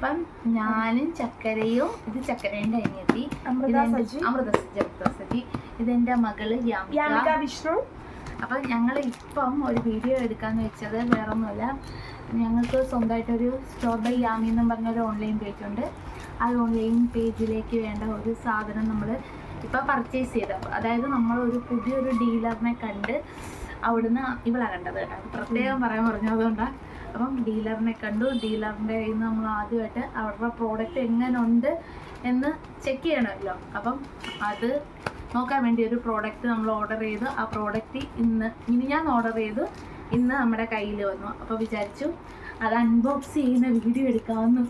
അപ്പം ഞാനും ചക്കരയും ഇത് ചക്കരേന്റെ അനിയത്തി അമൃത ഇതെന്റെ- സജി. ഇതെന്റെ മകൾ വിഷ്ണു. അപ്പൊ ഞങ്ങൾ ഇപ്പം ഒരു വീഡിയോ എടുക്കാന്ന് വെച്ചത് വേറൊന്നുമല്ല. ഞങ്ങൾക്ക് സ്വന്തമായിട്ടൊരു സ്റ്റോർ ബൈ യാമി എന്നും പറഞ്ഞൊരു ഓൺലൈൻ പേജ് ഉണ്ട്. ആ ഓൺലൈൻ പേജിലേക്ക് വേണ്ട ഒരു സാധനം നമ്മൾ ഇപ്പം പർച്ചേസ് ചെയ്ത. അതായത് നമ്മൾ ഒരു പുതിയൊരു ഡീലറിനെ കണ്ട് അവിടുന്ന് ഇവളാ കണ്ടത്. പ്രത്യേകം പറയാൻ പറഞ്ഞു അതുകൊണ്ടാണ് അപ്പം ഡീലറിനെ കണ്ടു. ഡീലറിന്റെ കയ്യിൽ നിന്ന് നമ്മൾ ആദ്യമായിട്ട് അവരുടെ പ്രോഡക്റ്റ് എങ്ങനെ ഉണ്ട് എന്ന് ചെക്ക് ചെയ്യണമല്ലോ. അപ്പം അത് നോക്കാൻ വേണ്ടി ഒരു പ്രോഡക്റ്റ് നമ്മൾ ഓർഡർ ചെയ്തു. ആ പ്രോഡക്റ്റ് ഇന്ന് ഇനി ഞാൻ ഓർഡർ ചെയ്തു. ഇന്ന് നമ്മുടെ കയ്യിൽ വന്നു. അപ്പോൾ വിചാരിച്ചു അത് അൺബോക്സ് ചെയ്യുന്ന വീഡിയോ എടുക്കാമെന്ന്.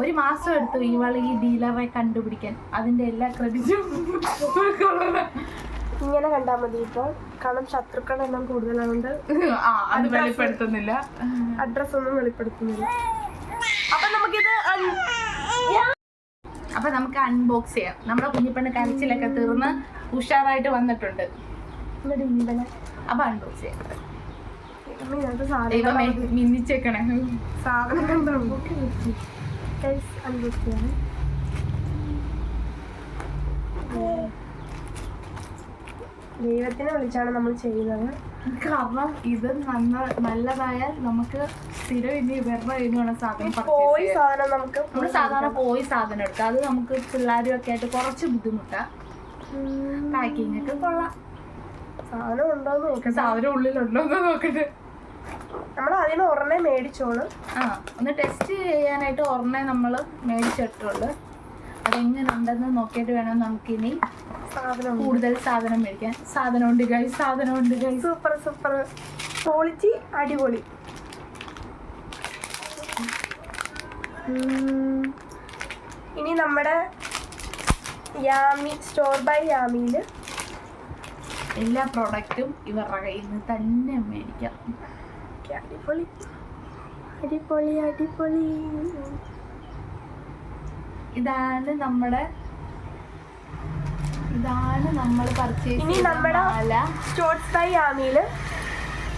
ഒരു മാസം എടുത്തു ഇവൾ ഈ ഡീലറെ കണ്ടുപിടിക്കാൻ. അതിന്റെ എല്ലാ ക്രെഡിറ്റും ഇങ്ങനെ കണ്ടാൽ മതി ഇപ്പോൾ. കാരണം ശത്രുക്കളുടെ എണ്ണം കൂടുതലായതുകൊണ്ട് അത് വെളിപ്പെടുത്തുന്നില്ല. അഡ്രസ് ഒന്നും വെളിപ്പെടുത്തുന്നില്ല. അപ്പൊ നമുക്കിത് അപ്പൊ നമുക്ക് അൺബോക്സ് ചെയ്യാം. നമ്മുടെ കുഞ്ഞിപ്പെണ്ണ് കരച്ചിലൊക്കെ തീർന്ന് ഉഷാറായിട്ട് വന്നിട്ടുണ്ട്. അപ്പൊ അൺബോക്സ് ചെയ്യാം. മിന്നിച്ചേക്കണേ. സാധനം അൺബോക്സ് ദൈവത്തിനെ വിളിച്ചാണ് നമ്മൾ ചെയ്യുന്നത്. കാരണം ഇത് നന്ന നല്ലതായാൽ നമുക്ക് സ്ഥിരം ഇനി വെറുതെ കയ്യിലാണ് സാധനം പോയി സാധനം നമുക്ക് നമ്മൾ സാധാരണ പോയി സാധനം എടുക്കാം. അത് നമുക്ക് പിള്ളേരും ഒക്കെ ആയിട്ട് കുറച്ച് ബുദ്ധിമുട്ടാ. പാക്കിങ് ഒക്കെ കൊള്ളാം. സാധനം ഉണ്ടോ നോക്കാം. സാധനം ഉള്ളിലുണ്ടോ നോക്കട്ടെ. നമ്മൾ അതിന് ഒരെണ്ണേ മേടിച്ചോളൂ. ആ ഒന്ന് ടെസ്റ്റ് ചെയ്യാനായിട്ട് ഒരെണ്ണേ നമ്മൾ മേടിച്ചിട്ടുള്ളൂ. അതെങ്ങനെ ഉണ്ടെന്ന് നോക്കിയിട്ട് വേണം നമുക്കിനി സാധനം മേടിക്കാൻ സാധനം ഉണ്ട് കൈ സാധനം ഉണ്ട് കൈ സൂപ്പർ സൂപ്പർ. ക്വാളിറ്റി അടിപൊളി. ഇനി നമ്മുടെ യാമി സ്റ്റോർ ബൈ യാമിയിൽ എല്ലാ പ്രോഡക്റ്റും ഇവരുടെ കയ്യിൽ നിന്ന് തന്നെ മേടിക്കാം. അടിപൊളി. അടിപൊളി അടിപൊളി. ഇതാണ് നമ്മുടെ ഇതാണ് നമ്മൾ പർച്ചേസ് ഇനി നമ്മുടെ സ്റ്റോർസ് ബൈ യാമിയിൽ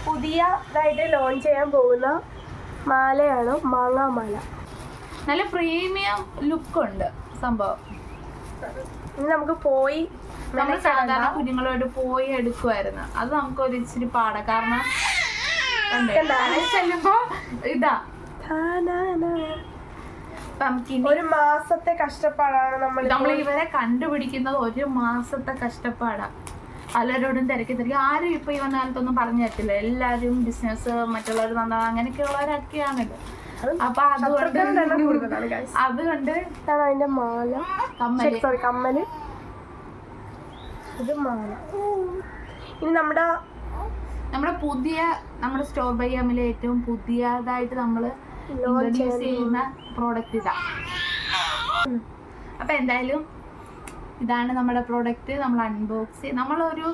പുതിയതായിട്ട് ലോഞ്ച് ചെയ്യാൻ പോകുന്ന മാലയാണ് മാങ്ങാമാല. നല്ല പ്രീമിയം ലുക്ക് ഉണ്ട് സംഭവം. ഇനി നമുക്ക് പോയി നമ്മൾ സാധാരണ കുഞ്ഞുങ്ങളോട് പോയി എടുക്കുമായിരുന്നു അത് നമുക്ക് ഒരു ഇച്ചിരി പാടാ. കാരണം? ചെല്ലുമ്പോ ഇതാ. ഒരു മാസത്തെ കഷ്ടപ്പാടാണ് നമ്മൾ നമ്മൾ ഇവരെ കണ്ടുപിടിക്കുന്നത് ഒരു മാസത്തെ കഷ്ടപ്പാടാ. പലരോടും തിരക്കി തിരക്കി. ആരും ഇപ്പൊ ഈ വന്ന കാലത്തൊന്നും പറഞ്ഞു തരത്തില്ല. എല്ലാരും ബിസിനസ് മറ്റുള്ളവർ നന്നാ അങ്ങനെയൊക്കെയുള്ളവരൊക്കെയാണല്ലോ. അപ്പൊ അതുകൊണ്ട്. അതുകൊണ്ട് അതിന്റെ മാല. കമ്മൽ. സോറി കമ്മൽ. ഇത് മാല. ഇനി നമ്മുടെ നമ്മുടെ പുതിയ നമ്മുടെ സ്റ്റോർ ബൈ എമ്മിലെ ഏറ്റവും പുതിയതായിട്ട് Launch ഇൻട്രൊഡ്യൂസ് ചെയ്യുന്ന പ്രോഡക്റ്റ് ഇതാ. അപ്പൊ എന്തായാലും ഇതാണ് നമ്മുടെ പ്രോഡക്റ്റ് നമ്മൾ അൺബോക്സ് ചെയ്ത് നമ്മളൊരു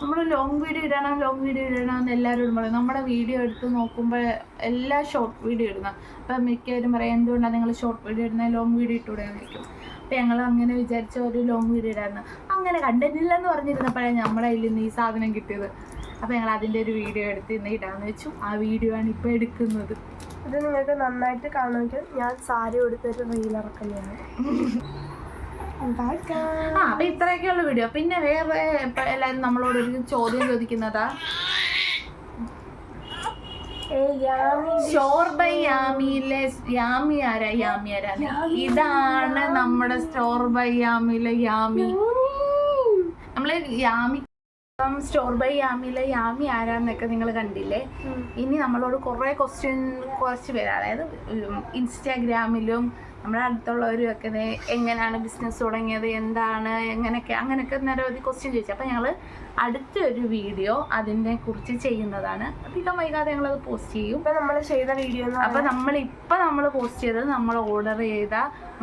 നമ്മൾ ലോങ് വീഡിയോ ഇടണം ലോങ് വീഡിയോ ഇടണം എന്ന് എല്ലാവരോടും പറയും. നമ്മുടെ വീഡിയോ എടുത്ത് നോക്കുമ്പോൾ എല്ലാ ഷോർട്ട് വീഡിയോ ഇടുന്ന അപ്പം മിക്കവരും പറയും എന്തുകൊണ്ടാണ് നിങ്ങൾ ഷോർട്ട് വീഡിയോ ഇടുന്നത് ലോങ് വീഡിയോ ഇട്ടുകൂടെ ചോദിക്കും. അപ്പം ഞങ്ങൾ അങ്ങനെ വിചാരിച്ച ഒരു ലോങ് വീഡിയോ ഇടായിരുന്നു. അങ്ങനെ കണ്ടന്റ് ഇല്ലെന്ന് പറഞ്ഞിരുന്നപ്പോഴാണ് നമ്മുടെ കയ്യിൽ നിന്ന് ഈ സാധനം കിട്ടിയത്. അപ്പം ഞങ്ങൾ അതിന്റെ ഒരു വീഡിയോ എടുത്ത് ഇന്ന് ഇടാന്ന് വെച്ചു. ആ വീഡിയോ ആണ് ഇപ്പോൾ എടുക്കുന്നത്. ഇത് നിങ്ങൾക്ക് നന്നായിട്ട് കാണുമെങ്കിൽ ഞാൻ സാരി കൊടുത്തൊരു റീലിറക്കുന്നതാണ് ആ അപ്പൊ ഇത്രയൊക്കെയുള്ള വീഡിയോ പിന്നെ വേറെ എല്ലാരും നമ്മളോട് ഒരു ചോദ്യം ചോദിക്കുന്നതാ? യാമിയിലെ യാമി. ആരാ? യാമി ആരാ? ഇതാണ് നമ്മുടെ സ്റ്റോർ ബൈ യാമിയിലെ യാമി നമ്മൾ യാമി സ്റ്റോർ ബൈ യാമിയിലെ യാമി ആരാന്നൊക്കെ നിങ്ങൾ കണ്ടില്ലേ? ഇനി നമ്മളോട് കുറേ ക്വസ്റ്റ്യൻ കുറച്ച് പേര് അതായത് ഇൻസ്റ്റാഗ്രാമിലും നമ്മുടെ അടുത്തുള്ളവരും ഒക്കെ ദേ എങ്ങനെയാണ് ബിസിനസ് തുടങ്ങിയത് എന്താണ് എങ്ങനെയൊക്കെ അങ്ങനെയൊക്കെ നിരവധി ക്വസ്റ്റ്യൻ ചോദിച്ചു. അപ്പോൾ ഞങ്ങൾ അടുത്തൊരു വീഡിയോ അതിനെ കുറിച്ച് ചെയ്യുന്നതാണ്. അധികം വൈകാതെ ഞങ്ങളത് പോസ്റ്റ് ചെയ്യും. ഇപ്പം നമ്മൾ ചെയ്ത വീഡിയോ അപ്പം നമ്മൾ ഇപ്പം നമ്മൾ പോസ്റ്റ് ചെയ്തത് നമ്മൾ ഓർഡർ ചെയ്ത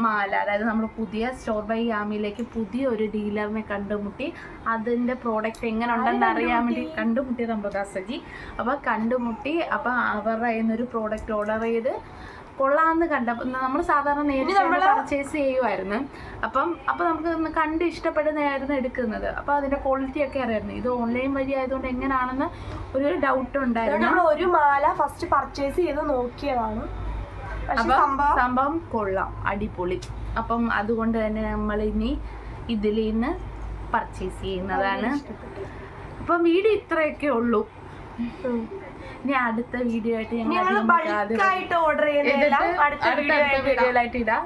മാല. അതായത് നമ്മൾ പുതിയ സ്റ്റോർ ബൈ യാമിയിലേക്ക് പുതിയ ഒരു ഡീലറിനെ കണ്ടുമുട്ടി. അതിന്റെ പ്രോഡക്റ്റ് എങ്ങനെ ഉണ്ടെന്ന് അറിയാൻ വേണ്ടി കണ്ടുമുട്ടിയത് നമ്മൾ സജി അപ്പോൾ കണ്ടുമുട്ടി അപ്പോൾ അവരുടെ കയ്യിൽ നിന്നൊരു പ്രോഡക്റ്റ് ഓർഡർ ചെയ്ത് കൊള്ളാന്ന് കണ്ടപ്പോൾ നമ്മൾ സാധാരണ നേരിട്ട് പർച്ചേസ് ചെയ്യുമായിരുന്നു അപ്പം അപ്പോൾ നമുക്ക് കണ്ട് ഇഷ്ടപ്പെടുന്നതായിരുന്നു എടുക്കുന്നത്. അപ്പോൾ അതിന്റെ ക്വാളിറ്റി ഒക്കെ അറിയായിരുന്നു ഇത് ഓൺലൈൻ വഴി ആയതുകൊണ്ട് എങ്ങനെയാണെന്ന് ഒരു ഡൗട്ട് ഉണ്ടായിരുന്നു. നമ്മൾ ഒരു മാല ഫസ്റ്റ് പർച്ചേസ് ചെയ്ത് നോക്കിയതാണ്. അപ്പം സംഭവം കൊള്ളാം. അടിപൊളി. അപ്പം അതുകൊണ്ട് തന്നെ നമ്മൾ ഇനി ഇതിൽ നിന്ന് പർച്ചേസ് ചെയ്യുന്നതാണ്. അപ്പം വീഡിയോ ഇത്രയൊക്കെ ഉള്ളൂ. ഇനി അടുത്ത വീഡിയോ ആയിട്ട് ഞങ്ങൾ ഓർഡർ. വീഡിയോയിലായിട്ട് ഇടാം.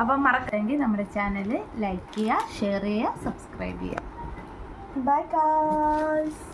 അപ്പം മറക്കെങ്കിൽ നമ്മുടെ ചാനൽ ലൈക്ക് ചെയ്യുക ഷെയർ ചെയ്യുക സബ്സ്ക്രൈബ് ചെയ്യുക. Bye guys